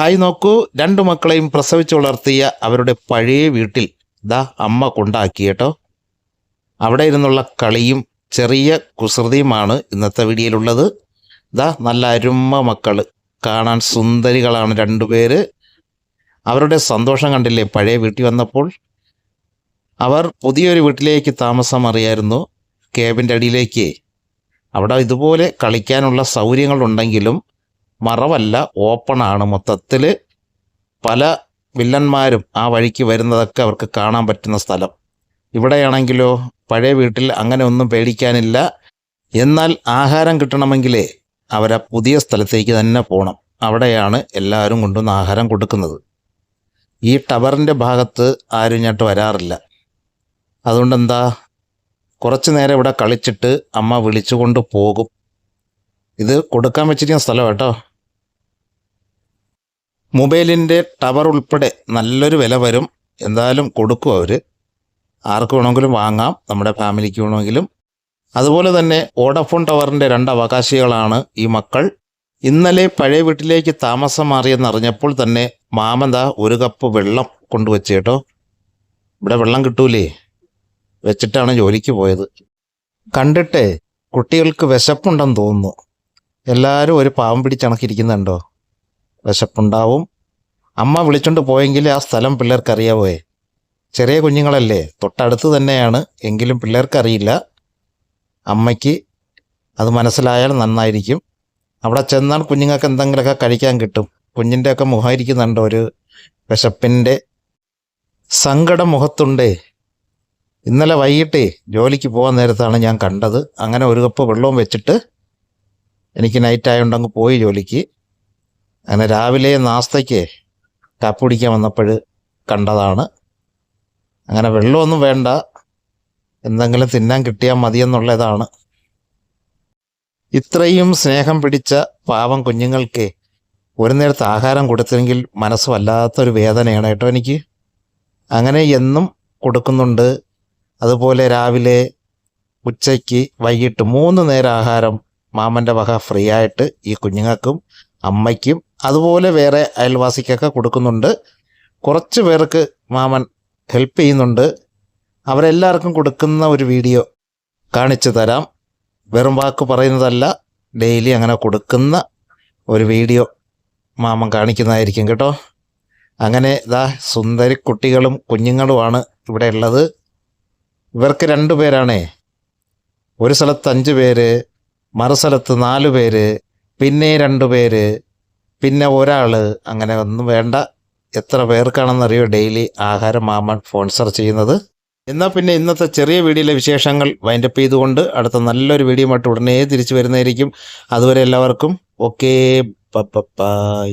Hi നോക്കൂ. രണ്ടു മക്കളെയും പ്രസവിച്ചു വളർത്തിയ അവരുടെ പഴയ വീട്ടിൽ ദാ അമ്മ കൊണ്ടാക്കി കേട്ടോ. അവിടെ ഇരുന്നുള്ള കളിയും ചെറിയ കുസൃതിയുമാണ് ഇന്നത്തെ വീഡിയോയിലുള്ളത്. ദാ നല്ല അരുമ മക്കൾ കാണാൻ സുന്ദരികളാണ് രണ്ടുപേര് അവരുടെ സന്തോഷം കണ്ടില്ലേ? പഴയ വീട്ടിൽ വന്നപ്പോൾ അവർ പുതിയൊരു വീട്ടിലേക്ക് താമസം അറിയായിരുന്നു. കേബിന്റെ അടിയിലേക്ക്. അവിടെ ഇതുപോലെ കളിക്കാനുള്ള സൗകര്യങ്ങളുണ്ടെങ്കിലും മറവല്ല ഓപ്പണാണ് മൊത്തത്തിൽ പല വില്ലന്മാരും ആ വഴിക്ക് വരുന്നതൊക്കെ അവർക്ക് കാണാൻ പറ്റുന്ന സ്ഥലം. ഇവിടെയാണെങ്കിലോ പഴയ വീട്ടിൽ അങ്ങനെ ഒന്നും പേടിക്കാനില്ല. എന്നാൽ ആഹാരം കിട്ടണമെങ്കിലേ അവരെ പുതിയ സ്ഥലത്തേക്ക് തന്നെ പോകണം അവിടെയാണ് എല്ലാവരും കൊണ്ടുവന്ന് ആഹാരം കൊടുക്കുന്നത്. ഈ ടവറിന്റെ ഭാഗത്ത് ആരും ഇങ്ങോട്ട് വരാറില്ല. അതുകൊണ്ട് എന്താ കുറച്ച് നേരം ഇവിടെ കളിച്ചിട്ട് അമ്മ വിളിച്ചുകൊണ്ട് പോകും. ഇത് കൊടുക്കാൻ വെച്ചിരിക്കുന്ന സ്ഥലം കേട്ടോ. മൊബൈലിന്റെ ടവർ ഉൾപ്പെടെ നല്ലൊരു വില വരും. എന്തായാലും കൊടുക്കും അവർ ആർക്ക് വേണമെങ്കിലും വാങ്ങാം. നമ്മുടെ ഫാമിലിക്ക് വേണമെങ്കിലും. അതുപോലെ തന്നെ ഓഡഫോൺ ടവറിന്റെ രണ്ട് അവകാശികളാണ് ഈ മക്കൾ. ഇന്നലെ പഴയ വീട്ടിലേക്ക് താമസം മാറിയെന്നറിഞ്ഞപ്പോൾ തന്നെ മാമന്ത ഒരു കപ്പ് വെള്ളം കൊണ്ടുവച്ച് കേട്ടോ. ഇവിടെ വെള്ളം കിട്ടൂലേ? വെച്ചിട്ടാണ് ജോലിക്ക് പോയത്. കണ്ടിട്ടേ കുട്ടികൾക്ക് വിശപ്പുണ്ടെന്ന് തോന്നുന്നു. എല്ലാവരും ഒരു പാവം പിടിച്ചണക്കിരിക്കുന്നുണ്ടോ വിശപ്പുണ്ടാവും. അമ്മ വിളിച്ചുകൊണ്ട് പോയെങ്കിൽ ആ സ്ഥലം പിള്ളേർക്കറിയാവേ ചെറിയ കുഞ്ഞുങ്ങളല്ലേ തൊട്ടടുത്ത് തന്നെയാണ് എങ്കിലും പിള്ളേർക്കറിയില്ല. അമ്മയ്ക്ക് അത് മനസ്സിലായാൽ നന്നായിരിക്കും. അവിടെ ചെന്നാൽ കുഞ്ഞുങ്ങൾക്ക് എന്തെങ്കിലുമൊക്കെ കഴിക്കാൻ കിട്ടും. കുഞ്ഞിന്റെയൊക്കെ മുഖമായിരിക്കുന്നുണ്ട് ഒരു വിശപ്പിന്റെ സങ്കടം മുഖത്തുണ്ടേ ഇന്നലെ വൈകിട്ട് ജോലിക്ക് പോകാൻ നേരത്താണ് ഞാൻ കണ്ടത്. അങ്ങനെ ഒരു കപ്പ് വെള്ളവും വെച്ചിട്ട് എനിക്ക് നൈറ്റ് ആയതുകൊണ്ട് അങ്ങ് പോയി ജോലിക്ക്. അങ്ങനെ രാവിലെ നാസ്തയ്ക്ക് കാപ്പി കുടിക്കാൻ വന്നപ്പോൾ കണ്ടതാണ്. അങ്ങനെ വെള്ളമൊന്നും വേണ്ട. എന്തെങ്കിലും തിന്നാൻ കിട്ടിയാൽ മതിയെന്നുള്ളതാണ്. ഇത്രയും സ്നേഹം പിടിച്ച പാവം കുഞ്ഞുങ്ങൾക്ക് ഒരു നേരത്തെ ആഹാരം കൊടുത്തെങ്കിൽ മനസ്സ് വല്ലാത്തൊരു വേദനയാണ് കേട്ടോ എനിക്ക്. അങ്ങനെ എന്നും കൊടുക്കുന്നുണ്ട്. അതുപോലെ രാവിലെ ഉച്ചയ്ക്ക് വൈകിട്ട് മൂന്ന് നേരം ആഹാരം മാമന്റെ വക ഫ്രീ ആയിട്ട് ഈ കുഞ്ഞുങ്ങൾക്കും അമ്മയ്ക്കും അതുപോലെ വേറെ അയൽവാസിക്കൊക്കെ കൊടുക്കുന്നുണ്ട്. കുറച്ച് പേർക്ക് മാമൻ ഹെൽപ്പ് ചെയ്യുന്നുണ്ട്. അവരെല്ലാവർക്കും കൊടുക്കുന്ന ഒരു വീഡിയോ കാണിച്ചു തരാം. വെറും വാക്ക് പറയുന്നതല്ല ഡെയിലി അങ്ങനെ കൊടുക്കുന്ന ഒരു വീഡിയോ മാമൻ കാണിക്കുന്നതായിരിക്കും കേട്ടോ. അങ്ങനെ ഇതാ സുന്ദരി കുട്ടികളും കുഞ്ഞുങ്ങളുമാണ് ഇവിടെ ഉള്ളത്. ഇവർക്ക് രണ്ടു പേരാണേ. ഒരു സ്ഥലത്ത് അഞ്ച് പേര് മറു സ്ഥലത്ത് നാല് പേര് പിന്നെ രണ്ട് പേര് പിന്നെ ഒരാൾ അങ്ങനെ ഒന്നും വേണ്ട. എത്ര പേർക്കാണെന്നറിയോ ഡെയിലി ആഹാരം മാമൻ സ്പോൺസർ ചെയ്യുന്നത്. എന്നാൽ പിന്നെ ഇന്നത്തെ ചെറിയ വീഡിയോയിലെ വിശേഷങ്ങൾ വൈൻഡപ്പ് ചെയ്തുകൊണ്ട് അടുത്ത നല്ലൊരു വീഡിയോ ഉടനെ തിരിച്ചു വരുന്നതായിരിക്കും. അതുവരെ എല്ലാവർക്കും ഓക്കേ ബൈ